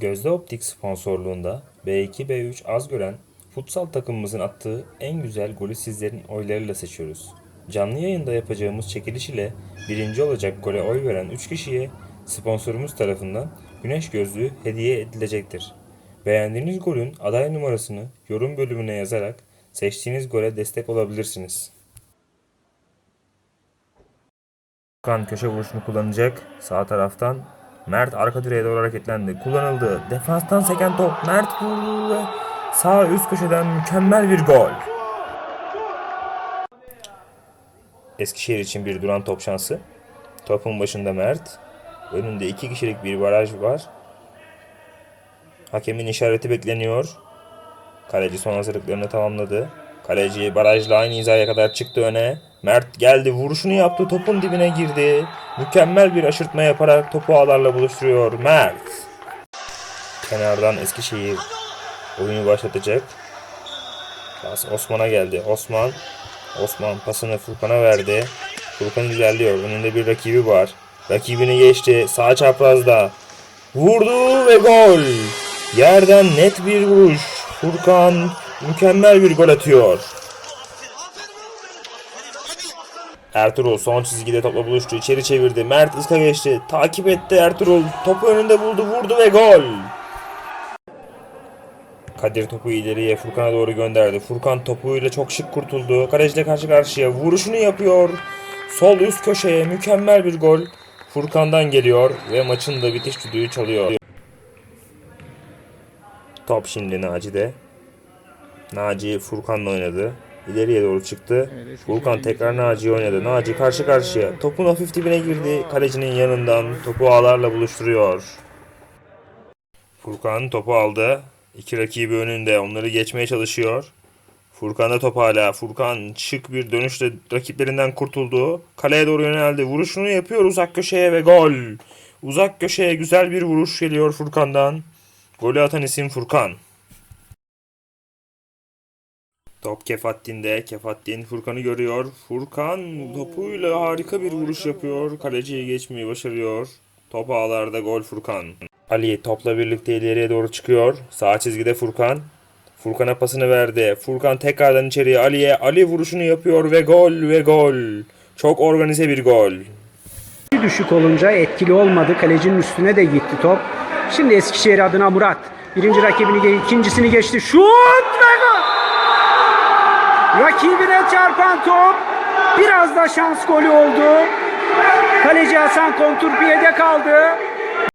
Gözde Optik sponsorluğunda B2 B3 az gören futsal takımımızın attığı en güzel golü sizlerin oylarıyla seçiyoruz. Canlı yayında yapacağımız çekiliş ile birinci olacak gole oy veren 3 kişiye sponsorumuz tarafından güneş gözlüğü hediye edilecektir. Beğendiğiniz golün aday numarasını yorum bölümüne yazarak seçtiğiniz gole destek olabilirsiniz. Kan köşe vuruşunu kullanacak. Sağ taraftan Mert arka direğe doğru hareketlendi. Kullanıldı. Defanstan seken top. Mert vurdu ve sağ üst köşeden mükemmel bir gol. Eskişehir için bir duran top şansı. Topun başında Mert. Önünde iki kişilik bir baraj var. Hakemin işareti bekleniyor. Kaleci son hazırlıklarını tamamladı. Kaleci barajla aynı hizaya kadar çıktı öne. Mert geldi vuruşunu yaptı topun dibine girdi. Mükemmel bir aşırtma yaparak topu ağlarla buluşturuyor Mert. Kenardan Eskişehir oyunu başlatacak. Pas Osman'a geldi. Osman Osman pasını Furkan'a verdi. Furkan ilerliyor. Önünde bir rakibi var. Rakibini geçti. Sağ çaprazda. Vurdu ve gol. Yerden net bir vuruş. Furkan mükemmel bir gol atıyor. Ertuğrul son çizgide topla buluştu. içeri çevirdi. Mert ıska geçti. Takip etti Ertuğrul. Topu önünde buldu. Vurdu ve gol. Kadir topu ileriye Furkan'a doğru gönderdi. Furkan topuyla çok şık kurtuldu. Kaleciyle karşı karşıya vuruşunu yapıyor. Sol üst köşeye mükemmel bir gol. Furkan'dan geliyor ve maçın da bitiş düdüğü çalıyor. Top şimdi Naci'de. Naci Furkan'la oynadı. İleriye doğru çıktı. Furkan tekrar Naci'ye oynadı. Naci karşı karşıya. Topun hafif dibine girdi. Kalecinin yanından topu ağlarla buluşturuyor. Furkan topu aldı. İki rakibi önünde. Onları geçmeye çalışıyor. Furkan'da top hala. Furkan şık bir dönüşle rakiplerinden kurtuldu. Kaleye doğru yöneldi. Vuruşunu yapıyor uzak köşeye ve gol. Uzak köşeye güzel bir vuruş geliyor Furkan'dan. Golü atan isim Furkan. Top Kefattin'de. Kefattin Furkan'ı görüyor. Furkan topuyla harika bir vuruş yapıyor. Kaleciyi geçmeyi başarıyor. Top ağlarda gol Furkan. Ali topla birlikte ileriye doğru çıkıyor. Sağ çizgide Furkan. Furkan'a pasını verdi. Furkan tekrardan içeriye Ali'ye. Ali vuruşunu yapıyor ve gol ve gol. Çok organize bir gol. Düşük olunca etkili olmadı. Kalecinin üstüne de gitti top. Şimdi Eskişehir adına Murat. Birinci rakibini, ikincisini geçti. Şut ve gol! Rakibine çarpan top. Biraz da şans golü oldu. Kaleci Hasan Kontur piyede kaldı.